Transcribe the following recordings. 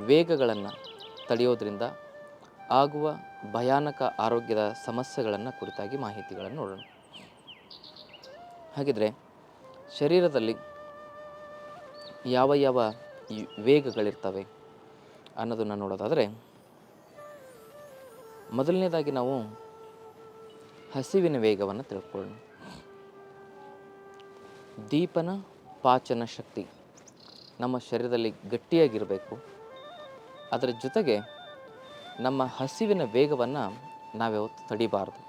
ವೇಗಗಳನ್ನು ತಡೆಯೋದ್ರಿಂದ ಆಗುವ ಭಯಾನಕ ಆರೋಗ್ಯದ ಸಮಸ್ಯೆಗಳನ್ನು ಕುರಿತಾಗಿ ಮಾಹಿತಿಗಳನ್ನು ನೋಡೋಣ. ಹಾಗಿದ್ರೆ ಶರೀರದಲ್ಲಿ ಯಾವ ಯಾವ ವೇಗಗಳಿರ್ತವೆ ಅನ್ನೋದನ್ನು ನೋಡೋದಾದರೆ ಮೊದಲನೇದಾಗಿ ನಾವು ಹಸಿವಿನ ವೇಗವನ್ನು ತಿಳ್ಕೊಳ್ಳೋಣ. ದೀಪನ ಪಾಚನ ಶಕ್ತಿ ನಮ್ಮ ಶರೀರದಲ್ಲಿ ಗಟ್ಟಿಯಾಗಿರಬೇಕು. ಅದರ ಜೊತೆಗೆ ನಮ್ಮ ಹಸಿವಿನ ವೇಗವನ್ನು ನಾವ್ಯಾವತ್ತು ತಡಿಬಾರ್ದು.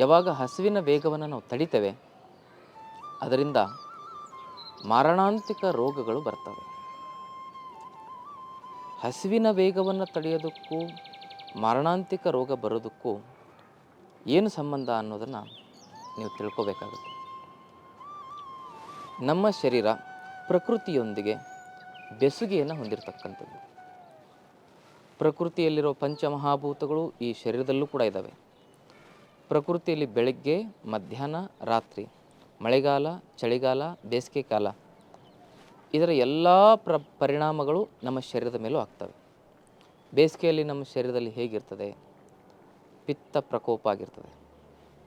ಯಾವಾಗ ಹಸಿವಿನ ವೇಗವನ್ನು ನಾವು ತಡಿತೇವೆ, ಅದರಿಂದ ಮಾರಣಾಂತಿಕ ರೋಗಗಳು ಬರ್ತವೆ. ಹಸಿವಿನ ವೇಗವನ್ನು ತಡೆಯೋದಕ್ಕೂ, ಮಾರಣಾಂತಿಕ ರೋಗ ಬರೋದಕ್ಕೂ ಏನು ಸಂಬಂಧ ಅನ್ನೋದನ್ನು ನೀವು ತಿಳ್ಕೋಬೇಕಾಗುತ್ತೆ. ನಮ್ಮ ಶರೀರ ಪ್ರಕೃತಿಯೊಂದಿಗೆ ಬೆಸುಗೆಯನ್ನು ಹೊಂದಿರತಕ್ಕಂಥದ್ದು. ಪ್ರಕೃತಿಯಲ್ಲಿರೋ ಪಂಚಮಹಾಭೂತಗಳು ಈ ಶರೀರದಲ್ಲೂ ಕೂಡ ಇದ್ದಾವೆ. ಪ್ರಕೃತಿಯಲ್ಲಿ ಬೆಳಗ್ಗೆ, ಮಧ್ಯಾಹ್ನ, ರಾತ್ರಿ, ಮಳೆಗಾಲ, ಚಳಿಗಾಲ, ಬೇಸಿಗೆ ಕಾಲ ಇದರ ಎಲ್ಲ ಪ್ರ ಪರಿಣಾಮಗಳು ನಮ್ಮ ಶರೀರದ ಮೇಲೂ ಆಗ್ತವೆ. ಬೇಸಿಗೆಯಲ್ಲಿ ನಮ್ಮ ಶರೀರದಲ್ಲಿ ಹೇಗಿರ್ತದೆ? ಪಿತ್ತ ಪ್ರಕೋಪ ಆಗಿರ್ತದೆ.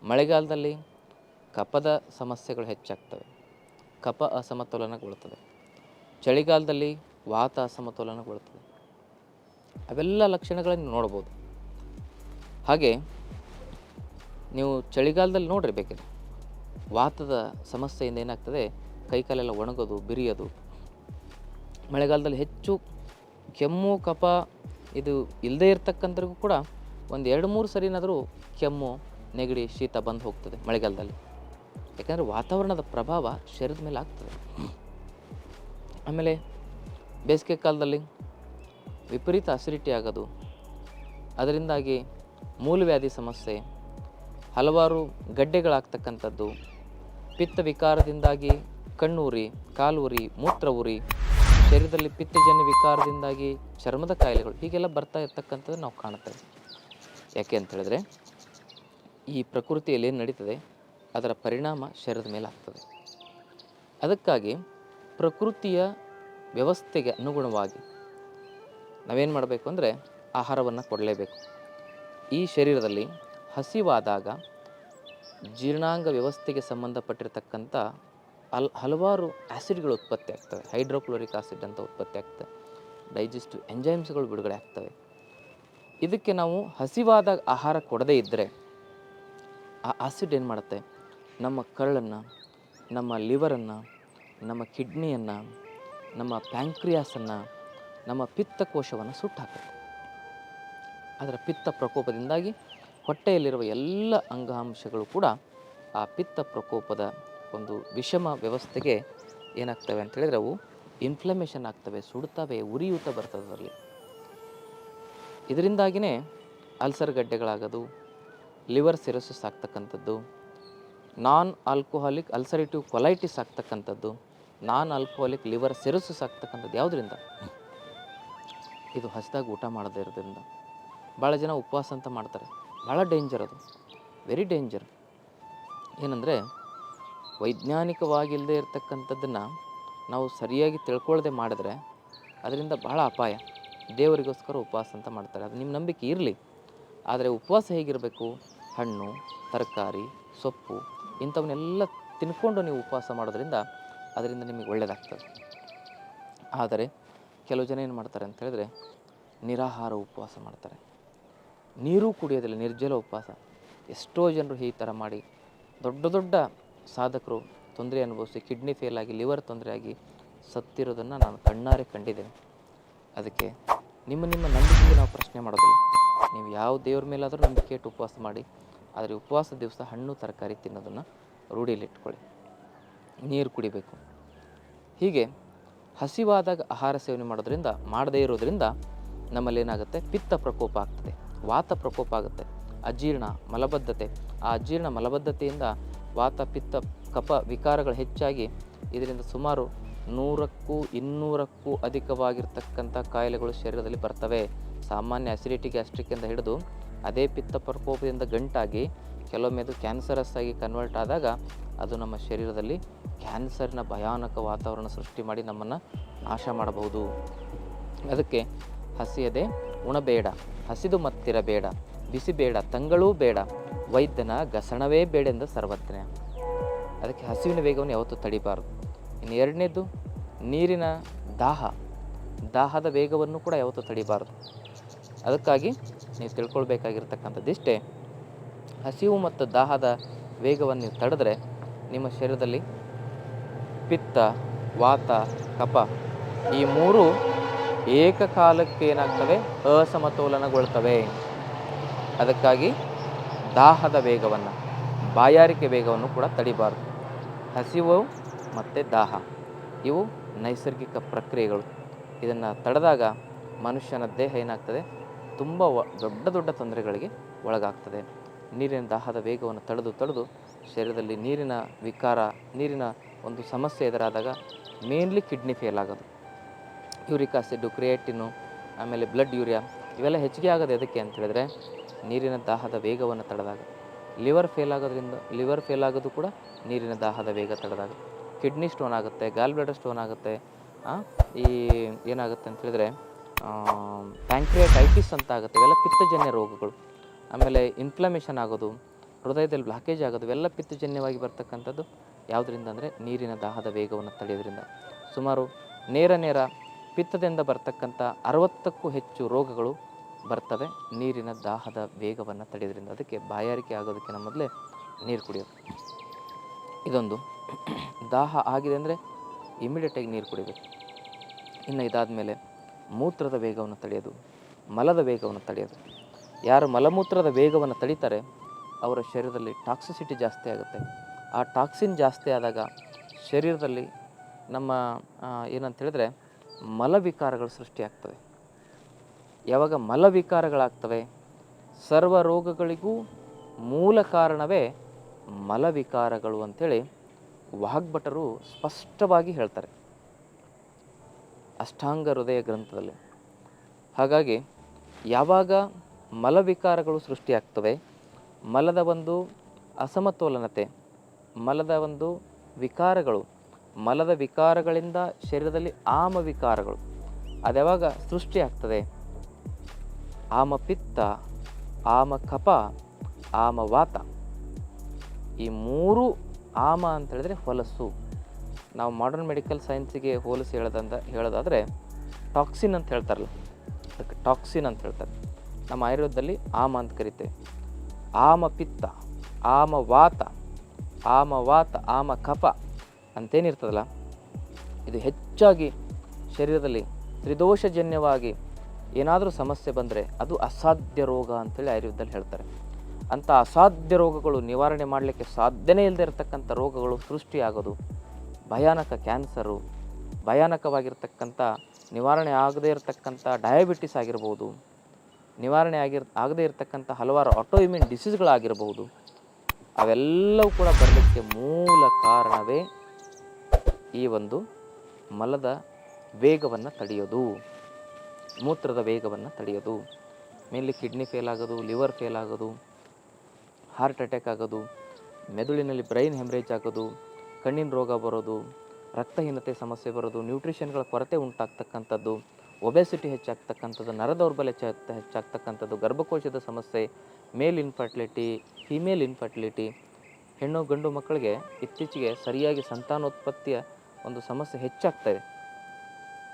ಮಳೆಗಾಲದಲ್ಲಿ ಕಫದ ಸಮಸ್ಯೆಗಳು ಹೆಚ್ಚಾಗ್ತವೆ. ಕಫ ಅಸಮತೋಲನಗೊಳ್ಳುತ್ತದೆ. ಚಳಿಗಾಲದಲ್ಲಿ ವಾತ ಅಸಮತೋಲನಗೊಳ್ಳುತ್ತದೆ. ಅವೆಲ್ಲ ಲಕ್ಷಣಗಳನ್ನು ನೋಡ್ಬೋದು. ಹಾಗೆ ನೀವು ಚಳಿಗಾಲದಲ್ಲಿ ನೋಡ್ರಿ ಬೇಕಿದ್ರೆ. ವಾತದ ಸಮಸ್ಯೆಯಿಂದ ಏನಾಗ್ತದೆ, ಕೈಕಾಲೆಲ್ಲ ಒಣಗೋದು, ಬಿರಿಯೋದು. ಮಳೆಗಾಲದಲ್ಲಿ ಹೆಚ್ಚು ಕೆಮ್ಮು, ಕಫ ಇದು ಇಲ್ಲದೇ ಇರ್ತಕ್ಕಂಥವ್ರಿಗೂ ಕೂಡ ಒಂದು ಎರಡು ಮೂರು ಸರಿನಾದರೂ ಕೆಮ್ಮು, ನೆಗಡಿ, ಶೀತ ಬಂದು ಹೋಗ್ತದೆ ಮಳೆಗಾಲದಲ್ಲಿ. ಯಾಕಂದರೆ ವಾತಾವರಣದ ಪ್ರಭಾವ ಶರೀರದ ಮೇಲೆ ಆಗ್ತದೆ. ಆಮೇಲೆ ಬೇಸಿಗೆ ಕಾಲದಲ್ಲಿ ವಿಪರೀತ ಅಸಿಡಿಟಿ ಆಗೋದು. ಅದರಿಂದಾಗಿ ಮೂಲವ್ಯಾಧಿ ಸಮಸ್ಯೆ, ಹಲವಾರು ಗಡ್ಡೆಗಳಾಗ್ತಕ್ಕಂಥದ್ದು, ಪಿತ್ತ ವಿಕಾರದಿಂದಾಗಿ ಕಣ್ಣೂರಿ, ಕಾಲೂರಿ ಮೂತ್ರ ಉರಿ ಶರೀರದಲ್ಲಿ ಪಿತ್ತಜನ್ಯ ವಿಕಾರದಿಂದಾಗಿ ಚರ್ಮದ ಕಾಯಿಲೆಗಳು ಹೀಗೆಲ್ಲ ಬರ್ತಾ ಇರ್ತಕ್ಕಂಥದ್ದು ನಾವು ಕಾಣುತ್ತೇವೆ ಯಾಕೆ ಅಂತ ಹೇಳಿದ್ರೆ, ಈ ಪ್ರಕೃತಿಯಲ್ಲಿ ಏನು ನಡೀತದೆ, ಅದರ ಪರಿಣಾಮ ಶರೀರದ ಮೇಲೆ ಆಗ್ತದೆ. ಅದಕ್ಕಾಗಿ ಪ್ರಕೃತಿಯ ವ್ಯವಸ್ಥೆಗೆ ಅನುಗುಣವಾಗಿ ನಾವೇನು ಮಾಡಬೇಕು ಅಂದರೆ ಆಹಾರವನ್ನು ಕೊಡಲೇಬೇಕು. ಈ ಶರೀರದಲ್ಲಿ ಹಸಿವಾದಾಗ ಜೀರ್ಣಾಂಗ ವ್ಯವಸ್ಥೆಗೆ ಸಂಬಂಧಪಟ್ಟಿರ್ತಕ್ಕಂಥ ಅಲ್ ಹಲವಾರು ಆ್ಯಸಿಡ್ಗಳು ಉತ್ಪತ್ತಿ ಆಗ್ತವೆ. ಹೈಡ್ರೋಕ್ಲೋರಿಕ್ ಆಸಿಡ್ ಅಂತ ಉತ್ಪತ್ತಿ ಆಗ್ತವೆ ಡೈಜೆಸ್ಟಿವ್ ಎಂಜೈಮ್ಸ್ಗಳು ಬಿಡುಗಡೆ ಆಗ್ತವೆ. ಇದಕ್ಕೆ ನಾವು ಹಸಿವಾದಾಗ ಆಹಾರ ಕೊಡದೇ ಇದ್ದರೆ ಆ ಆಸಿಡ್ ಏನು ಮಾಡುತ್ತೆ? ನಮ್ಮ ಕರಳನ್ನು, ನಮ್ಮ ಲಿವರನ್ನು, ನಮ್ಮ ಕಿಡ್ನಿಯನ್ನು, ನಮ್ಮ ಪ್ಯಾಂಕ್ರಿಯಾಸನ್ನು ನಮ್ಮ ಪಿತ್ತಕೋಶವನ್ನು ಸುಟ್ಟಾಕುತ್ತೆ ಅದರ ಪಿತ್ತ ಪ್ರಕೋಪದಿಂದಾಗಿ ಹೊಟ್ಟೆಯಲ್ಲಿರುವ ಎಲ್ಲ ಅಂಗಾಂಶಗಳು ಕೂಡ ಆ ಪಿತ್ತ ಪ್ರಕೋಪದ ಒಂದು ವಿಷಮ ವ್ಯವಸ್ಥೆಗೆ ಏನಾಗ್ತವೆ ಅಂತ ಹೇಳಿದ್ರೆ ಅವು ಇನ್ಫ್ಲಮೇಷನ್ ಆಗ್ತವೆ, ಸುಡ್ತವೆ, ಉರಿಯೂತ ಬರ್ತದೆ ಅದರಲ್ಲಿ. ಇದರಿಂದಾಗಿಯೇ ಅಲ್ಸರ್ ಗಡ್ಡೆಗಳಾಗೋದು, ಲಿವರ್ ಸಿರಸಸ್ ಆಗ್ತಕ್ಕಂಥದ್ದು ನಾನ್ ಆಲ್ಕೋಹಾಲಿಕ್ ಅಲ್ಸರೇಟಿವ್ ಕೊಲೈಟಿಸ್ ಆಗ್ತಕ್ಕಂಥದ್ದು ನಾನ್ ಆಲ್ಕೋಹಾಲಿಕ್ ಲಿವರ್ ಸಿರಸಸ್ ಆಗ್ತಕ್ಕಂಥದ್ದು ಯಾವುದರಿಂದ? ಇದು ಹಸಿದಾಗ ಊಟ ಮಾಡದೇ ಇರೋದ್ರಿಂದ ಭಾಳ ಜನ ಉಪವಾಸ ಅಂತ ಮಾಡ್ತಾರೆ. ಭಾಳ ಡೇಂಜರ್ ಅದು. ವೆರಿ ಡೇಂಜರ್ ಏನಂದರೆ ವೈಜ್ಞಾನಿಕವಾಗಿಲ್ಲದೆ ಇರತಕ್ಕಂಥದ್ದನ್ನು ನಾವು ಸರಿಯಾಗಿ ತಿಳ್ಕೊಳ್ಳದೆ ಮಾಡಿದ್ರೆ ಅದರಿಂದ ಭಾಳ ಅಪಾಯ. ದೇವರಿಗೋಸ್ಕರ ಉಪವಾಸ ಅಂತ ಮಾಡ್ತಾರೆ. ಅದು ನಿಮ್ಮ ನಂಬಿಕೆ ಇರಲಿ. ಆದರೆ ಉಪವಾಸ ಹೇಗಿರಬೇಕು? ಹಣ್ಣು, ತರಕಾರಿ, ಸೊಪ್ಪು ಇಂಥವನ್ನೆಲ್ಲ ತಿನ್ಕೊಂಡು ನೀವು ಉಪವಾಸ ಮಾಡೋದ್ರಿಂದ ಅದರಿಂದ ನಿಮಗೆ ಒಳ್ಳೆಯದಾಗ್ತದೆ ಆದರೆ ಕೆಲವು ಜನ ಏನು ಮಾಡ್ತಾರೆ ಅಂತ ಹೇಳಿದ್ರೆ ನಿರಾಹಾರ ಉಪವಾಸ ಮಾಡ್ತಾರೆ. ನೀರು ಕುಡಿಯೋದಿಲ್ಲ, ನಿರ್ಜಲ ಉಪವಾಸ. ಎಷ್ಟೋ ಜನರು ಈ ಥರ ಮಾಡಿ ದೊಡ್ಡ ದೊಡ್ಡ ಸಾಧಕರು ತೊಂದರೆ ಅನುಭವಿಸಿ, ಕಿಡ್ನಿ ಫೇಲ್ ಆಗಿ ಲಿವರ್ ತೊಂದರೆ ಆಗಿ ಸತ್ತಿರೋದನ್ನು ನಾನು ಕಣ್ಣಾರೆ ಕಂಡಿದ್ದೇನೆ. ಅದಕ್ಕೆ ನಿಮ್ಮ ನಿಮ್ಮ ನಂಬಿಕೆಗೆ ನಾವು ಪ್ರಶ್ನೆ ಮಾಡೋದಿಲ್ಲ. ನೀವು ಯಾವ ದೇವ್ರ ಮೇಲಾದರೂ ನಂಬಿಕೆ ಇಟ್ಟು ಉಪವಾಸ ಮಾಡಿ, ಆದರೆ ಉಪವಾಸ ದಿವಸ ಹಣ್ಣು, ತರಕಾರಿ ತಿನ್ನೋದನ್ನು ರೂಢಿಯಲ್ಲಿಟ್ಕೊಳ್ಳಿ ನೀರು ಕುಡಿಬೇಕು. ಹೀಗೆ ಹಸಿವಾದಾಗ ಆಹಾರ ಸೇವನೆ ಮಾಡೋದ್ರಿಂದ, ಮಾಡದೇ ಇರೋದ್ರಿಂದ ನಮ್ಮಲ್ಲಿ ಏನಾಗುತ್ತೆ ಪಿತ್ತ ಪ್ರಕೋಪ ಆಗ್ತದೆ, ವಾತ ಪ್ರಕೋಪ ಆಗುತ್ತೆ, ಅಜೀರ್ಣ ಮಲಬದ್ಧತೆ. ಆ ಅಜೀರ್ಣ ಮಲಬದ್ಧತೆಯಿಂದ ವಾತ, ಪಿತ್ತ, ಕಫ ವಿಕಾರಗಳು ಹೆಚ್ಚಾಗಿ ಇದರಿಂದ ಸುಮಾರು ನೂರಕ್ಕೂ ಇನ್ನೂರಕ್ಕೂ ಅಧಿಕವಾಗಿರ್ತಕ್ಕಂಥ ಕಾಯಿಲೆಗಳು ಶರೀರದಲ್ಲಿ ಬರ್ತವೆ. ಸಾಮಾನ್ಯ ಅಸಿಡಿಟಿ ಗ್ಯಾಸ್ಟ್ರಿಕ್ ಅಂತ ಹಿಡಿದು ಅದೇ ಪಿತ್ತ ಪ್ರಕೋಪದಿಂದ ಗಂಟಾಗಿ ಕೆಲವೊಮ್ಮೆ ಅದು ಕ್ಯಾನ್ಸರಸ್ ಆಗಿ ಕನ್ವರ್ಟ್ ಆದಾಗ ಅದು ನಮ್ಮ ಶರೀರದಲ್ಲಿ ಕ್ಯಾನ್ಸರ್ನ ಭಯಾನಕ ವಾತಾವರಣ ಸೃಷ್ಟಿ ಮಾಡಿ ನಮ್ಮನ್ನು ನಾಶ ಮಾಡಬಹುದು. ಅದಕ್ಕೆ ಹಸಿಯದೆ ಉಣಬೇಡ, ಹಸಿದು ಮತ್ತಿರಬೇಡ ಬಿಸಿ ಬೇಡ ತಂಗಳೂ ಬೇಡ, ವೈದ್ಯನ ಗಸಣವೇ ಬೇಡೆಂದ ಸರ್ವಜ್ಞ. ಅದಕ್ಕೆ ಹಸಿವಿನ ವೇಗವನ್ನು ಯಾವತ್ತೂ ತಡಿಬಾರದು. ಇನ್ನು ಎರಡನೇದು ನೀರಿನ ದಾಹ, ದಾಹದ ವೇಗವನ್ನು ಕೂಡ ಯಾವತ್ತೂ ತಡಿಬಾರದು. ಅದಕ್ಕಾಗಿ ನೀವು ತಿಳ್ಕೊಳ್ಬೇಕಾಗಿರ್ತಕ್ಕಂಥದ್ದಿಷ್ಟೇ ಹಸಿವು ಮತ್ತು ದಾಹದ ವೇಗವನ್ನು ನೀವು ತಡೆದ್ರೆ ನಿಮ್ಮ ಶರೀರದಲ್ಲಿ ಪಿತ್ತ, ವಾತ ಕಪ ಈ ಮೂರು ಏಕಕಾಲಕ್ಕೆ ಏನಾಗ್ತವೆ? ಅಸಮತೋಲನಗೊಳ್ತವೆ. ಅದಕ್ಕಾಗಿ ದಾಹದ ವೇಗವನ್ನು, ಬಾಯಾರಿಕೆ ವೇಗವನ್ನು ಕೂಡ ತಡಿಬಾರ್ದು. ಹಸಿವು ಮತ್ತು ದಾಹ ಇವು ನೈಸರ್ಗಿಕ ಪ್ರಕ್ರಿಯೆಗಳು. ಇದನ್ನು ತಡೆದಾಗ ಮನುಷ್ಯನ ದೇಹ ಏನಾಗ್ತದೆ? ತುಂಬ ದೊಡ್ಡ ದೊಡ್ಡ ತೊಂದರೆಗಳಿಗೆ ಒಳಗಾಗ್ತದೆ. ನೀರಿನ ದಾಹದ ವೇಗವನ್ನು ತಡೆದು ತಡೆದು ಶರೀರದಲ್ಲಿ ನೀರಿನ ವಿಕಾರ, ನೀರಿನ ಒಂದು ಸಮಸ್ಯೆ ಎದುರಾದಾಗ ಮೇನ್ಲಿ ಕಿಡ್ನಿ ಫೇಲ್ ಆಗೋದು. ಯೂರಿಕ್ ಆಸಿಡ್, ಕ್ರಿಯೇಟಿನು, ಆಮೇಲೆ ಬ್ಲಡ್ ಯೂರಿಯಾ ಇವೆಲ್ಲ ಹೆಚ್ಚಿಗೆ ಆಗೋದು ಎದಕ್ಕೆ ಅಂತ ಹೇಳಿದ್ರೆ ನೀರಿನ ದಾಹದ ವೇಗವನ್ನು ತಡೆದಾಗ. ಲಿವರ್ ಫೇಲ್ ಆಗೋದ್ರಿಂದ, ಲಿವರ್ ಫೇಲ್ ಆಗೋದು ಕೂಡ ನೀರಿನ ದಾಹದ ವೇಗ ತಡೆದಾಗ. ಕಿಡ್ನಿ ಸ್ಟೋನ್ ಆಗುತ್ತೆ, ಗಾಲ್ ಬ್ಲಡರ್ ಸ್ಟೋನ್ ಆಗುತ್ತೆ ಈ ಏನಾಗುತ್ತೆ ಅಂತ ಹೇಳಿದ್ರೆ ಪ್ಯಾಂಕ್ರಿಯಾಟೈಟಿಸ್ ಅಂತ ಆಗುತ್ತೆ, ಇವೆಲ್ಲ ಪಿತ್ತಜನ್ಯ ರೋಗಗಳು. ಆಮೇಲೆ ಇನ್ಫ್ಲಮೇಷನ್ ಆಗೋದು, ಹೃದಯದಲ್ಲಿ ಬ್ಲಾಕೇಜ್ ಆಗೋದು, ಇವೆಲ್ಲ ಪಿತ್ತಜನ್ಯವಾಗಿ ಬರ್ತಕ್ಕಂಥದ್ದು ಯಾವುದರಿಂದ ಅಂದರೆ ನೀರಿನ ದಾಹದ ವೇಗವನ್ನು ತಡೆಯೋದ್ರಿಂದ ಸುಮಾರು ನೇರ ನೇರ ಪಿತ್ತದಿಂದ ಬರ್ತಕ್ಕಂಥ ಅರವತ್ತಕ್ಕೂ ಹೆಚ್ಚು ರೋಗಗಳು ಬರ್ತವೆ, ನೀರಿನ ದಾಹದ ವೇಗವನ್ನು ತಡೆಯೋದ್ರಿಂದ ಅದಕ್ಕೆ ಬಾಯಾರಿಕೆ ಆಗೋದಕ್ಕಿಂತ ಮೊದಲೇ ನೀರು ಕುಡಿಯೋದು. ಇದೊಂದು. ದಾಹ ಆಗಿದೆ ಅಂದರೆ ಇಮಿಡಿಯೇಟಾಗಿ ನೀರು ಕುಡಿಬೇಕು. ಇನ್ನು ಇದಾದ ಮೇಲೆ ಮೂತ್ರದ ವೇಗವನ್ನು ತಡೆಯೋದು, ಮಲದ ವೇಗವನ್ನು ತಡೆಯೋದು. ಯಾರು ಮಲಮೂತ್ರದ ವೇಗವನ್ನು ತಡೀತಾರೆ, ಅವರ ಶರೀರದಲ್ಲಿ ಟಾಕ್ಸಿಸಿಟಿ ಜಾಸ್ತಿ ಆಗುತ್ತೆ. ಆ ಟಾಕ್ಸಿನ್ ಜಾಸ್ತಿ ಆದಾಗ ಶರೀರದಲ್ಲಿ ನಮ್ಮ ಏನಂತ ಹೇಳಿದ್ರೆ ಮಲವಿಕಾರಗಳು ಸೃಷ್ಟಿಯಾಗ್ತವೆ. ಯಾವಾಗ ಮಲವಿಕಾರಗಳಾಗ್ತವೆ, ಸರ್ವ ರೋಗಗಳಿಗೂ ಮೂಲ ಕಾರಣವೇ ಮಲವಿಕಾರಗಳು ಅಂಥೇಳಿ ವಾಗ್ಭಟರು ಸ್ಪಷ್ಟವಾಗಿ ಹೇಳ್ತಾರೆ. ಅಷ್ಟಾಂಗ ಹೃದಯ ಗ್ರಂಥದಲ್ಲಿ. ಹಾಗಾಗಿ ಯಾವಾಗ ಮಲವಿಕಾರಗಳು ಸೃಷ್ಟಿಯಾಗ್ತವೆ. ಮಲದ ಒಂದು ಅಸಮತೋಲನತೆ, ಮಲದ ಒಂದು ವಿಕಾರಗಳು, ಮಲದ ವಿಕಾರಗಳಿಂದ ಶರೀರದಲ್ಲಿ ಆಮ ವಿಕಾರಗಳು ಅದ್ಯಾವಾಗ ಸೃಷ್ಟಿಯಾಗ್ತದೆ? ಆಮ ಪಿತ್ತ, ಆಮ ಕಪ, ಆಮ ವಾತ. ಈ ಮೂರು ಆಮ ಅಂತ ಹೇಳಿದ್ರೆ ಹೊಲಸು. ನಾವು ಮಾಡರ್ನ್ ಮೆಡಿಕಲ್ ಸೈನ್ಸಿಗೆ ಹೋಲಿಸಿ ಹೇಳೋದಂದ ಹೇಳೋದಾದರೆ ಟಾಕ್ಸಿನ್ ಅಂತ ಹೇಳ್ತಾರಲ್ಲ, ಅದಕ್ಕೆ ಟಾಕ್ಸಿನ್ ಅಂತ ಹೇಳ್ತಾರೆ. ನಮ್ಮ ಆಯುರ್ವೇದದಲ್ಲಿ ಆಮ ಅಂತ ಕರಿತೇವೆ. ಆಮ ಪಿತ್ತ, ಆಮ ವಾತ ಆಮ ವಾತ, ಆಮ ಕಫ ಅಂತೇನಿರ್ತದಲ್ಲ, ಇದು ಹೆಚ್ಚಾಗಿ ಶರೀರದಲ್ಲಿ ತ್ರಿದೋಷಜನ್ಯವಾಗಿ ಏನಾದರೂ ಸಮಸ್ಯೆ ಬಂದರೆ ಅದು ಅಸಾಧ್ಯ ರೋಗ ಅಂತೇಳಿ ಆಯುರ್ವೇದದಲ್ಲಿ ಹೇಳ್ತಾರೆ. ಅಂಥ ಅಸಾಧ್ಯ ರೋಗಗಳು ನಿವಾರಣೆ ಮಾಡಲಿಕ್ಕೆ ಸಾಧ್ಯನೇ ಇಲ್ಲದೆ ಇರತಕ್ಕಂಥ ರೋಗಗಳು ಸೃಷ್ಟಿಯಾಗೋದು ಭಯಾನಕ ಕ್ಯಾನ್ಸರು, ಭಯಾನಕವಾಗಿರ್ತಕ್ಕಂಥ ನಿವಾರಣೆ ಆಗದೇ ಇರತಕ್ಕಂಥ ಡಯಾಬಿಟಿಸ್ ಆಗಿರ್ಬೋದು ನಿವಾರಣೆ ಆಗಿರ್, ಆಗದೇ ಇರತಕ್ಕಂಥ ಹಲವಾರು ಆಟೋಇಮ್ಯೂನ್ ಡಿಸೀಸ್ಗಳಾಗಿರ್ಬೋದು ಅವೆಲ್ಲವೂ ಕೂಡ ಬರಲಿಕ್ಕೆ ಮೂಲ ಕಾರಣವೇ ಈ ಒಂದು ಮಲದ ವೇಗವನ್ನು ತಡೆಯೋದು. ಮೂತ್ರದ ವೇಗವನ್ನು ತಡೆಯೋದು. ಮೇನ್ಲಿ ಕಿಡ್ನಿ ಫೇಲ್ ಆಗೋದು ಲಿವರ್ ಫೇಲ್ ಆಗೋದು ಹಾರ್ಟ್ ಅಟ್ಯಾಕ್ ಆಗೋದು, ಮೆದುಳಿನಲ್ಲಿ ಬ್ರೈನ್ ಹೆಮ್ರೇಜ್ ಆಗೋದು, ಕಣ್ಣಿನ ರೋಗ ಬರೋದು, ರಕ್ತಹೀನತೆ ಸಮಸ್ಯೆ ಬರೋದು ನ್ಯೂಟ್ರಿಷನ್ಗಳ ಕೊರತೆ ಉಂಟಾಗ್ತಕ್ಕಂಥದ್ದು. ಒಬೆಸಿಟಿ ಹೆಚ್ಚಾಗ್ತಕ್ಕಂಥದ್ದು, ನರ ದೌರ್ಬಲ್ಯ ಹೆಚ್ಚಾಗ್ತ ಹೆಚ್ಚಾಗ್ತಕ್ಕಂಥದ್ದು, ಗರ್ಭಕೋಶದ ಸಮಸ್ಯೆ ಮೇಲ್ ಇನ್ಫರ್ಟಿಲಿಟಿ ಫಿಮೇಲ್ ಇನ್ಫರ್ಟಿಲಿಟಿ ಹೆಣ್ಣು ಗಂಡು ಮಕ್ಕಳಿಗೆ ಇತ್ತೀಚೆಗೆ ಸರಿಯಾಗಿ ಸಂತಾನೋತ್ಪತ್ತಿಯ ಒಂದು ಸಮಸ್ಯೆ ಹೆಚ್ಚಾಗ್ತಾ ಇದೆ.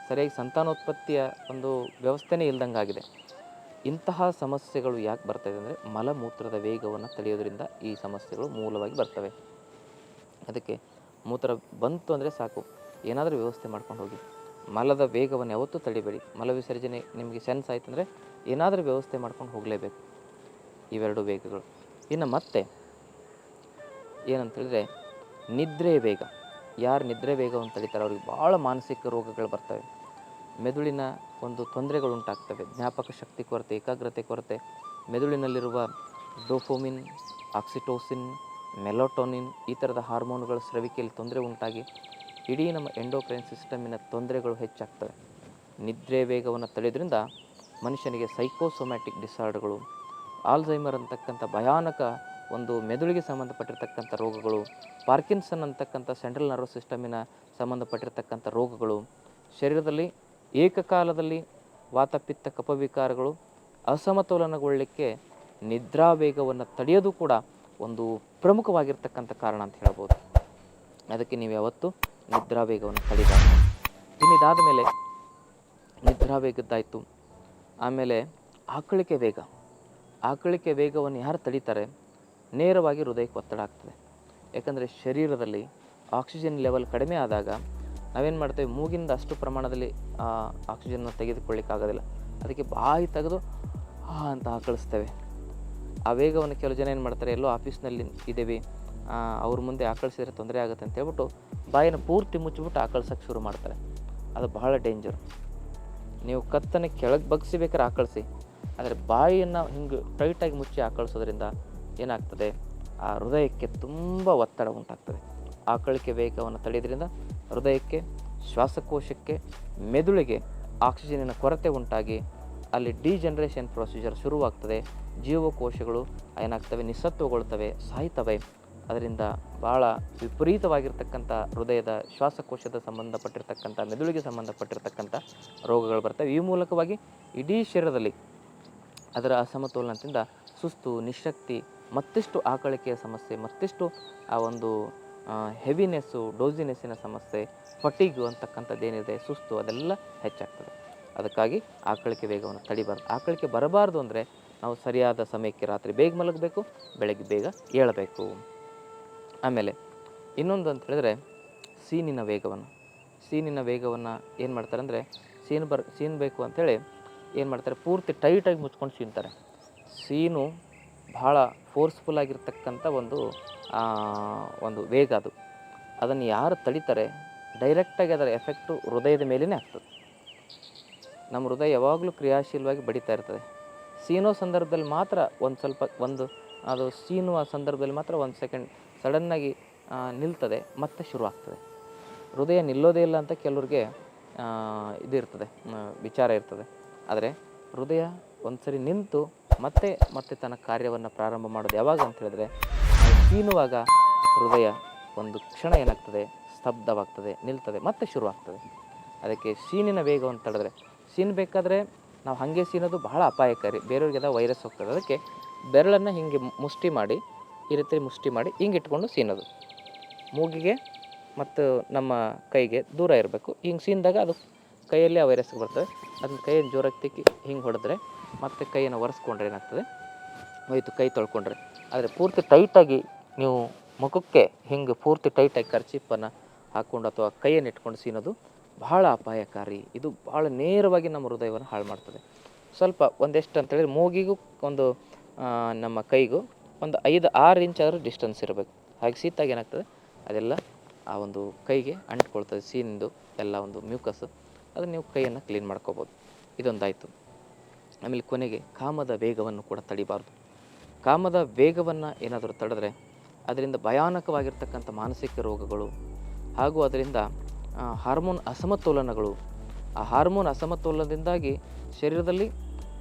ಸರಿಯಾಗಿ ಸಂತಾನೋತ್ಪತ್ತಿಯ ಒಂದು ವ್ಯವಸ್ಥೆನೇ ಇಲ್ದಂಗಾಗಿದೆ. ಇಂತಹ ಸಮಸ್ಯೆಗಳು ಯಾಕೆ ಬರ್ತವೆ ಅಂದರೆ, ಮಲಮೂತ್ರದ ವೇಗವನ್ನು ತಡೆಯೋದ್ರಿಂದ ಈ ಸಮಸ್ಯೆಗಳು ಮೂಲವಾಗಿ ಬರ್ತವೆ. ಅದಕ್ಕೆ ಮೂತ್ರ ಬಂತು ಅಂದರೆ ಸಾಕು. ಏನಾದರೂ ವ್ಯವಸ್ಥೆ ಮಾಡ್ಕೊಂಡು ಹೋಗಿ. ಮಲದ ವೇಗವನ್ನು ಯಾವತ್ತೂ ತಡಿಬೇಡಿ. ಮಲ ವಿಸರ್ಜನೆ ನಿಮಗೆ ಸೆನ್ಸ್ ಆಯ್ತು ಅಂದರೆ ಏನಾದರೂ ವ್ಯವಸ್ಥೆ ಮಾಡ್ಕೊಂಡು ಹೋಗಲೇಬೇಕು ಇವೆರಡು ವೇಗಗಳು. ಇನ್ನು ಮತ್ತೆ ಏನಂತ ಹೇಳಿದ್ರೆ ನಿದ್ರೆ ವೇಗ. ಯಾರು ನಿದ್ರೆ ವೇಗವನ್ನು ತಡಿತಾರೆ ಅವ್ರಿಗೆ ಭಾಳ ಮಾನಸಿಕ ರೋಗಗಳು ಬರ್ತವೆ. ಮೆದುಳಿನ ಒಂದು ತೊಂದರೆಗಳು ಉಂಟಾಗ್ತವೆ. ಜ್ಞಾಪಕ ಶಕ್ತಿ ಕೊರತೆ, ಏಕಾಗ್ರತೆ ಕೊರತೆ, ಮೆದುಳಿನಲ್ಲಿರುವ ಡೋಫೋಮಿನ್ ಆಕ್ಸಿಟೋಸಿನ್, ಮೆಲೋಟೋನಿನ್ ಈ ಥರದ ಹಾರ್ಮೋನುಗಳ ಸ್ರವಿಕೆಯಲ್ಲಿ ತೊಂದರೆ ಉಂಟಾಗಿ ಇಡೀ ನಮ್ಮ ಎಂಡೋಕ್ರೈನ್ ಸಿಸ್ಟಮಿನ ತೊಂದರೆಗಳು ಹೆಚ್ಚಾಗ್ತವೆ. ನಿದ್ರೆ ವೇಗವನ್ನು ತಡೆಯೋದ್ರಿಂದ ಮನುಷ್ಯನಿಗೆ ಸೈಕೋಸೊಮ್ಯಾಟಿಕ್ ಡಿಸಾರ್ಡ್ಗಳು ಆಲ್ಝೈಮರ್ ಅಂತಕ್ಕಂಥ ಭಯಾನಕ ಒಂದು ಮೆದುಳಿಗೆ ಸಂಬಂಧಪಟ್ಟಿರ್ತಕ್ಕಂಥ ರೋಗಗಳು ಪಾರ್ಕಿನ್ಸನ್ ಅಂತಕ್ಕಂಥ ಸೆಂಟ್ರಲ್ ನರ್ವಸ್ ಸಿಸ್ಟಮಿನ ಸಂಬಂಧಪಟ್ಟಿರ್ತಕ್ಕಂಥ ರೋಗಗಳು, ಶರೀರದಲ್ಲಿ ಏಕಕಾಲದಲ್ಲಿ ವಾತಪಿತ್ತ ಕಪವಿಕಾರಗಳು ಅಸಮತೋಲನಗೊಳ್ಳಲಿಕ್ಕೆ ನಿದ್ರಾ ವೇಗವನ್ನು ತಡೆಯೋದು ಕೂಡ ಒಂದು ಪ್ರಮುಖವಾಗಿರ್ತಕ್ಕಂಥ ಕಾರಣ ಅಂತ ಹೇಳ್ಬೋದು. ಅದಕ್ಕೆ ನೀವು ಯಾವತ್ತೂ ನಿದ್ರಾ ವೇಗವನ್ನು ಇನ್ನಿದಾದ ಮೇಲೆ ನಿದ್ರಾವೇಗದ್ದಾಯಿತು. ಆಮೇಲೆ ಆಕಳಿಕೆ ವೇಗ. ಆಕಳಿಕೆ ವೇಗವನ್ನು ಯಾರು ತಡೀತಾರೆ? ನೇರವಾಗಿ ಹೃದಯಕ್ಕೆ ಒತ್ತಡ ಆಗ್ತದೆ. ಯಾಕಂದರೆ ಶರೀರದಲ್ಲಿ ಆಕ್ಸಿಜನ್ ಲೆವೆಲ್ ಕಡಿಮೆ ಆದಾಗ ನಾವೇನು ಮಾಡ್ತೇವೆ? ಮೂಗಿಂದ ಅಷ್ಟು ಪ್ರಮಾಣದಲ್ಲಿ ಆಕ್ಸಿಜನ್ನ ತೆಗೆದುಕೊಳ್ಳಿಕ್ಕಾಗೋದಿಲ್ಲ ಅದಕ್ಕೆ ಬಾಯಿ ತೆಗೆದು ಹಾ ಅಂತ ಆಕಳಿಸ್ತೇವೆ. ಆ ವೇಗವನ್ನು ಕೆಲವು ಜನ ಏನು ಮಾಡ್ತಾರೆ? ಎಲ್ಲೋ ಆಫೀಸ್ನಲ್ಲಿ ಇದ್ದೇವೆ. ಅವ್ರ ಮುಂದೆ ಆಕಳಿಸಿದ್ರೆ ತೊಂದರೆ ಆಗುತ್ತೆ ಅಂತ ಹೇಳ್ಬಿಟ್ಟು ಬಾಯಿನ ಪೂರ್ತಿ ಮುಚ್ಚಿಬಿಟ್ಟು ಆಕಳ್ಸೋಕ್ಕೆ ಶುರು ಮಾಡ್ತಾರೆ. ಅದು ಬಹಳ ಡೇಂಜರ್ ನೀವು ಕತ್ತನೆ ಕೆಳಗೆ ಬಗ್ಸಿಬೇಕಾದ್ರೆ ಆಕಳಿಸಿ, ಆದರೆ ಬಾಯಿಯನ್ನು ಹಿಂಗೆ ಟೈಟಾಗಿ ಮುಚ್ಚಿ ಆಕಳಿಸೋದ್ರಿಂದ ಏನಾಗ್ತದೆ? ಆ ಹೃದಯಕ್ಕೆ ತುಂಬ ಒತ್ತಡ ಉಂಟಾಗ್ತದೆ. ಆಕಳಿಕೆ ವೇಗವನ್ನು ತಡೆಯೋದ್ರಿಂದ ಹೃದಯಕ್ಕೆ, ಶ್ವಾಸಕೋಶಕ್ಕೆ, ಮೆದುಳಿಗೆ ಆಕ್ಸಿಜನಿನ ಕೊರತೆ ಉಂಟಾಗಿ ಅಲ್ಲಿ ಡಿಜನರೇಷನ್ ಪ್ರೊಸೀಜರ್ ಶುರುವಾಗ್ತದೆ. ಜೀವಕೋಶಗಳು ಏನಾಗ್ತವೆ? ನಿಸ್ಸತ್ವಗೊಳ್ತವೆ ಸಾಯ್ತವೆ. ಅದರಿಂದ ಭಾಳ ವಿಪರೀತವಾಗಿರ್ತಕ್ಕಂಥ ಹೃದಯದ ಶ್ವಾಸಕೋಶದ ಸಂಬಂಧಪಟ್ಟಿರ್ತಕ್ಕಂಥ, ಮೆದುಳಿಗೆ ಸಂಬಂಧಪಟ್ಟಿರ್ತಕ್ಕಂಥ ರೋಗಗಳು ಬರ್ತವೆ. ಈ ಮೂಲಕವಾಗಿ ಇಡೀ ಶರೀರದಲ್ಲಿ ಅದರ ಅಸಮತೋಲನದಿಂದ ಸುಸ್ತು, ನಿಶಕ್ತಿ, ಮತ್ತಿಷ್ಟು ಆಕಳಿಕೆಯ ಸಮಸ್ಯೆ, ಮತ್ತಿಷ್ಟು ಆ ಒಂದು ಹೆವಿನೆಸ್ಸು ಡೋಸಿನೆಸ್ಸಿನ ಸಮಸ್ಯೆ ಫಟಿಗು ಅಂತಕ್ಕಂಥದ್ದೇನಿದೆ, ಸುಸ್ತು, ಅದೆಲ್ಲ ಹೆಚ್ಚಾಗ್ತದೆ. ಅದಕ್ಕಾಗಿ ಆಕಳಿಕೆ ವೇಗವನ್ನು ತಡಿಬಾರ್ದು. ಆಕಳಿಕೆ ಬರಬಾರ್ದು ಅಂದರೆ ನಾವು ಸರಿಯಾದ ಸಮಯಕ್ಕೆ ರಾತ್ರಿ ಬೇಗ ಮಲಗಬೇಕು, ಬೆಳಗ್ಗೆ ಬೇಗ ಏಳಬೇಕು. ಆಮೇಲೆ ಇನ್ನೊಂದು ಅಂತ ಹೇಳಿದ್ರೆ ಸೀನಿನ ವೇಗವನ್ನು. ಸೀನಿನ ವೇಗವನ್ನು ಏನು ಮಾಡ್ತಾರೆ ಅಂದರೆ ಸೀನ್ ಬರ್, ಸೀನ್ ಬೇಕು ಅಂಥೇಳಿ ಏನು ಮಾಡ್ತಾರೆ, ಪೂರ್ತಿ ಟೈಟಾಗಿ ಮುಚ್ಕೊಂಡು ಸೀನ್ತಾರೆ ಸೀನು ಭಾಳ ಫೋರ್ಸ್ಫುಲ್ ಆಗಿರ್ತಕ್ಕಂಥ ಒಂದು ಒಂದು ವೇಗ ಅದು. ಅದನ್ನು ಯಾರು ತಡಿತಾರೆ ಡೈರೆಕ್ಟಾಗಿ ಅದರ ಎಫೆಕ್ಟು ಹೃದಯದ ಮೇಲೇ ಆಗ್ತದೆ. ನಮ್ಮ ಹೃದಯ ಯಾವಾಗಲೂ ಕ್ರಿಯಾಶೀಲವಾಗಿ ಬಡಿತಾ ಇರ್ತದೆ. ಸೀನೋ ಸಂದರ್ಭದಲ್ಲಿ ಮಾತ್ರ ಒಂದು ಸ್ವಲ್ಪ, ಒಂದು, ಅದು ಸೀನುವ ಸಂದರ್ಭದಲ್ಲಿ ಮಾತ್ರ ಒಂದು ಸೆಕೆಂಡ್ ಸಡನ್ನಾಗಿ ನಿಲ್ತದೆ, ಮತ್ತೆ ಶುರು ಆಗ್ತದೆ ಹೃದಯ ನಿಲ್ಲೋದೇ ಇಲ್ಲ ಅಂತ ಕೆಲವ್ರಿಗೆ ಇದಿರ್ತದೆ ವಿಚಾರ ಇರ್ತದೆ. ಆದರೆ ಹೃದಯ ಒಂದು ಸರಿ ನಿಂತು ಮತ್ತೆ ಮತ್ತೆ ತನ್ನ ಕಾರ್ಯವನ್ನು ಪ್ರಾರಂಭ ಮಾಡೋದು ಯಾವಾಗ ಅಂತ ಹೇಳಿದ್ರೆ ಕೀನುವಾಗ ಹೃದಯ ಒಂದು ಕ್ಷಣ ಏನಾಗ್ತದೆ, ಸ್ತಬ್ಧವಾಗ್ತದೆ, ನಿಲ್ತದೆ, ಮತ್ತೆ ಶುರು ಆಗ್ತದೆ ಅದಕ್ಕೆ ಸೀನಿನ ವೇಗವನ್ನು ತಡೆದ್ರೆ ಸೀನ್ ಬೇಕಾದರೆ ನಾವು ಹಾಗೆ ಸೀನೋದು ಬಹಳ ಅಪಾಯಕಾರಿ ಬೇರೆಯವ್ರಿಗೆಲ್ಲ ವೈರಸ್ ಹೋಗ್ತದೆ. ಅದಕ್ಕೆ ಬೆರಳನ್ನು ಹಿಂಗೆ ಮುಷ್ಟಿ ಮಾಡಿ ಈ ರೀತಿ ಮುಷ್ಟಿ ಮಾಡಿ ಹಿಂಗೆ ಇಟ್ಕೊಂಡು ಸೀನೋದು. ಮೂಗಿಗೆ ಮತ್ತು ನಮ್ಮ ಕೈಗೆ ದೂರ ಇರಬೇಕು. ಹಿಂಗೆ ಸೀನಿದಾಗ ಅದು ಕೈಯಲ್ಲಿ ಆ ವೈರಸ್ ಬರ್ತದೆ ಅದನ್ನ ಕೈಯನ್ನು ಜೋರಾಗಿ ತಿಕ್ಕಿ ಹಿಂಗೆ ಹೊಡೆದ್ರೆ ಮತ್ತು ಕೈಯನ್ನು ಒರೆಸ್ಕೊಂಡ್ರೆ ಏನಾಗ್ತದೆ? ಹೋಯ್ತು, ಕೈ ತೊಳ್ಕೊಂಡ್ರೆ. ಆದರೆ ಪೂರ್ತಿ ಟೈಟಾಗಿ ನೀವು ಮುಖಕ್ಕೆ ಹಿಂಗೆ ಪೂರ್ತಿ ಟೈಟಾಗಿ ಖರ್ಚಿಪ್ಪನ್ನು ಹಾಕ್ಕೊಂಡು ಅಥವಾ ಕೈಯನ್ನು ಇಟ್ಕೊಂಡು ಸೀನೋದು ಬಹಳ ಅಪಾಯಕಾರಿ. ಇದು ಭಾಳ ನೇರವಾಗಿ ನಮ್ಮ ಹೃದಯವನ್ನು ಹಾಳು ಮಾಡ್ತದೆ. ಸ್ವಲ್ಪ ಒಂದೆಷ್ಟು ಅಂತೇಳಿದರೆ ಮೂಗಿಗೂ ಒಂದು ನಮ್ಮ ಕೈಗೂ ಒಂದು ಐದು, ಆರು ಇಂಚ್ ಆದರೂ ಡಿಸ್ಟೆನ್ಸ್ ಇರಬೇಕು. ಹಾಗೆ ಸೀತಾಗಿ ಏನಾಗ್ತದೆ? ಅದೆಲ್ಲ ಆ ಒಂದು ಕೈಗೆ ಅಂಟ್ಕೊಳ್ತದೆ, ಸೀನಿಂದು ಎಲ್ಲ ಒಂದು ಮ್ಯೂಕಸ್ ಅದನ್ನು ನೀವು ಕೈಯನ್ನು ಕ್ಲೀನ್ ಮಾಡ್ಕೋಬೋದು. ಇದೊಂದಾಯಿತು. ಆಮೇಲೆ ಕೊನೆಗೆ ಕಾಮದ ವೇಗವನ್ನು ಕೂಡ ತಡಿಬಾರ್ದು. ಕಾಮದ ವೇಗವನ್ನು ಏನಾದರೂ ತಡೆದ್ರೆ ಅದರಿಂದ ಭಯಾನಕವಾಗಿರ್ತಕ್ಕಂಥ ಮಾನಸಿಕ ರೋಗಗಳು ಹಾಗೂ ಅದರಿಂದ ಹಾರ್ಮೋನ್ ಅಸಮತೋಲನಗಳು. ಆ ಹಾರ್ಮೋನ್ ಅಸಮತೋಲನದಿಂದಾಗಿ ಶರೀರದಲ್ಲಿ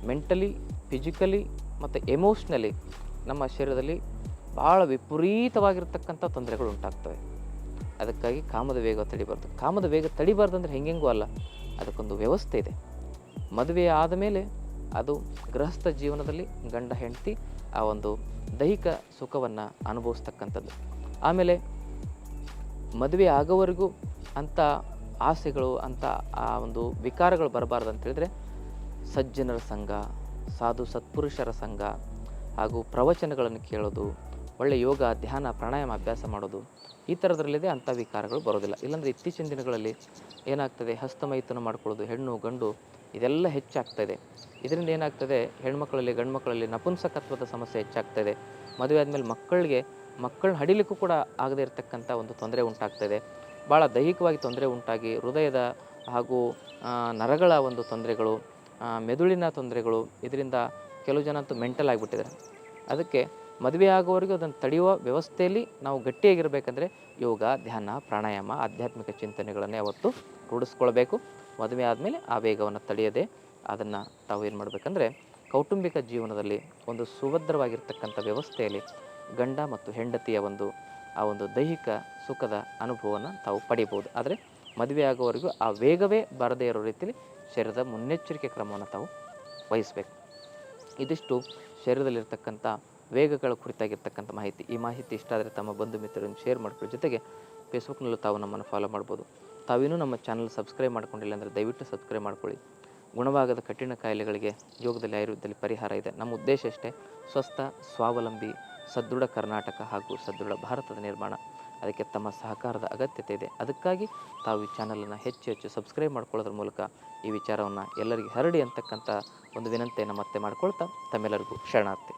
ಮೆಂಟಲಿ ಫಿಸಿಕಲಿ ಮತ್ತು ಎಮೋಷ್ನಲಿ ನಮ್ಮ ಶರೀರದಲ್ಲಿ ಭಾಳ ವಿಪರೀತವಾಗಿರ್ತಕ್ಕಂಥ ತೊಂದರೆಗಳು ಉಂಟಾಗ್ತವೆ. ಅದಕ್ಕಾಗಿ ಕಾಮದ ವೇಗ ತಡಿಬಾರ್ದು. ಕಾಮದ ವೇಗ ತಡಿಬಾರ್ದು ಅಂದರೆ ಹೆಂಗೆಂಗೂ ಅಲ್ಲ, ಅದಕ್ಕೊಂದು ವ್ಯವಸ್ಥೆ ಇದೆ. ಮದುವೆ ಆದ ಮೇಲೆ ಅದು ಗೃಹಸ್ಥ ಜೀವನದಲ್ಲಿ ಗಂಡ ಹೆಂಡತಿ ಆ ಒಂದು ದೈಹಿಕ ಸುಖವನ್ನು ಅನುಭವಿಸ್ತಕ್ಕಂಥದ್ದು. ಆಮೇಲೆ ಮದುವೆ ಆಗೋವರೆಗೂ ಅಂಥ ಆಸೆಗಳು, ಅಂಥ ಆ ಒಂದು ವಿಕಾರಗಳು ಬರಬಾರ್ದು ಅಂತ ಹೇಳಿದ್ರೆ ಸಜ್ಜನರ ಸಂಘ, ಸಾಧು ಸತ್ಪುರುಷರ ಸಂಘ ಹಾಗೂ ಪ್ರವಚನಗಳನ್ನು ಕೇಳೋದು ಒಳ್ಳೆಯ ಯೋಗ, ಧ್ಯಾನ, ಪ್ರಾಣಾಯಾಮ ಅಭ್ಯಾಸ ಮಾಡೋದು, ಈ ಥರದ್ರಲ್ಲಿದೆ ಅಂಥ ವಿಕಾರಗಳು ಬರೋದಿಲ್ಲ. ಇಲ್ಲಾಂದರೆ ಇತ್ತೀಚಿನ ದಿನಗಳಲ್ಲಿ ಏನಾಗ್ತದೆ? ಹಸ್ತಮೈತನ ಮಾಡ್ಕೊಳ್ಳೋದು, ಹೆಣ್ಣು, ಗಂಡು, ಇದೆಲ್ಲ ಹೆಚ್ಚಾಗ್ತಾ ಇದೆ ಇದರಿಂದ ಏನಾಗ್ತದೆ? ಹೆಣ್ಮಕ್ಳಲ್ಲಿ ಗಂಡು ಮಕ್ಕಳಲ್ಲಿ ನಪುಂಸಕತ್ವದ ಸಮಸ್ಯೆ ಹೆಚ್ಚಾಗ್ತದೆ. ಮದುವೆ ಆದಮೇಲೆ ಮಕ್ಕಳಿಗೆ, ಮಕ್ಕಳನ್ನ ಹಡಿಲಿಕ್ಕೂ ಕೂಡ ಆಗದೇ ಇರತಕ್ಕಂಥ ಒಂದು ತೊಂದರೆ ಉಂಟಾಗ್ತಾ ಇದೆ ಭಾಳ ದೈಹಿಕವಾಗಿ ತೊಂದರೆ ಉಂಟಾಗಿ, ಹೃದಯದ ಹಾಗೂ ನರಗಳ ಒಂದು ತೊಂದರೆಗಳು ಮೆದುಳಿನ ತೊಂದರೆಗಳು, ಇದರಿಂದ ಕೆಲವು ಜನ ಅಂತೂ ಮೆಂಟಲ್ ಆಗಿಬಿಟ್ಟಿದ್ದಾರೆ. ಅದಕ್ಕೆ ಮದುವೆ ಆಗೋವರೆಗೂ ಅದನ್ನು ತಡೆಯುವ ವ್ಯವಸ್ಥೆಯಲ್ಲಿ ನಾವು ಗಟ್ಟಿಯಾಗಿರಬೇಕಂದ್ರೆ ಯೋಗ, ಧ್ಯಾನ, ಪ್ರಾಣಾಯಾಮ, ಆಧ್ಯಾತ್ಮಿಕ ಚಿಂತನೆಗಳನ್ನು ಯಾವತ್ತು ರೂಢಿಸ್ಕೊಳ್ಬೇಕು. ಮದುವೆ ಆದಮೇಲೆ ಆ ವೇಗವನ್ನು ತಡೆಯದೆ ಅದನ್ನು ತಾವು ಏನು ಮಾಡಬೇಕಂದ್ರೆ ಕೌಟುಂಬಿಕ ಜೀವನದಲ್ಲಿ ಒಂದು ಸುಭದ್ರವಾಗಿರ್ತಕ್ಕಂಥ ವ್ಯವಸ್ಥೆಯಲ್ಲಿ ಗಂಡ ಮತ್ತು ಹೆಂಡತಿಯ ಒಂದು, ಆ ಒಂದು ದೈಹಿಕ ಸುಖದ ಅನುಭವವನ್ನು ತಾವು ಪಡೆಯಬಹುದು ಆದರೆ ಮದುವೆ ಆಗೋವರೆಗೂ ಆ ವೇಗವೇ ಬರದೇ ಇರೋ ರೀತಿಯಲ್ಲಿ ಶರೀರದ ಮುನ್ನೆಚ್ಚರಿಕೆ ಕ್ರಮವನ್ನು ತಾವು ವಹಿಸಬೇಕು. ಇದಿಷ್ಟು ಶರೀರದಲ್ಲಿರ್ತಕ್ಕಂಥ ವೇಗಗಳ ಕುರಿತಾಗಿರ್ತಕ್ಕಂಥ ಮಾಹಿತಿ. ಈ ಮಾಹಿತಿ ಇಷ್ಟ ಆದರೆ ತಮ್ಮ ಬಂಧು ಮಿತ್ರರನ್ನು ಶೇರ್ ಮಾಡ್ಕೊಳ್ಳೋ. ಜೊತೆಗೆ ಫೇಸ್ಬುಕ್ನಲ್ಲೂ ತಾವು ನಮ್ಮನ್ನು ಫಾಲೋ ಮಾಡ್ಬೋದು. ತಾವಿನ್ನೂ ನಮ್ಮ ಚಾನಲ್ ಸಬ್ಸ್ಕ್ರೈಬ್ ಮಾಡ್ಕೊಂಡಿಲ್ಲ ಅಂದರೆ ದಯವಿಟ್ಟು ಸಬ್ಸ್ಕ್ರೈಬ್ ಮಾಡ್ಕೊಳ್ಳಿ. ಗುಣವಾಗದ ಕಠಿಣ ಕಾಯಿಲೆಗಳಿಗೆ ಯೋಗದಲ್ಲಿ, ಆಯುರ್ವೇದದಲ್ಲಿ ಪರಿಹಾರ ಇದೆ. ನಮ್ಮ ಉದ್ದೇಶ ಅಷ್ಟೇ, ಸ್ವಸ್ಥ, ಸ್ವಾವಲಂಬಿ, ಸದೃಢ ಕರ್ನಾಟಕ ಹಾಗೂ ಸದೃಢ ಭಾರತದ ನಿರ್ಮಾಣ. ಅದಕ್ಕೆ ತಮ್ಮ ಸಹಕಾರದ ಅಗತ್ಯತೆ ಇದೆ. ಅದಕ್ಕಾಗಿ ತಾವು ಈ ಚಾನಲನ್ನು ಹೆಚ್ಚು ಹೆಚ್ಚು ಸಬ್ಸ್ಕ್ರೈಬ್ ಮಾಡ್ಕೊಳ್ಳೋದ್ರ ಮೂಲಕ ಈ ವಿಚಾರವನ್ನು ಎಲ್ಲರಿಗೂ ಹರಡಿ ಅಂತಕ್ಕಂಥ ಒಂದು ವಿನಂತಿಯನ್ನು ಮತ್ತೆ ಮಾಡ್ಕೊಳ್ತಾ ತಮ್ಮೆಲ್ಲರಿಗೂ ಶರಣಾರ್ಥಿ.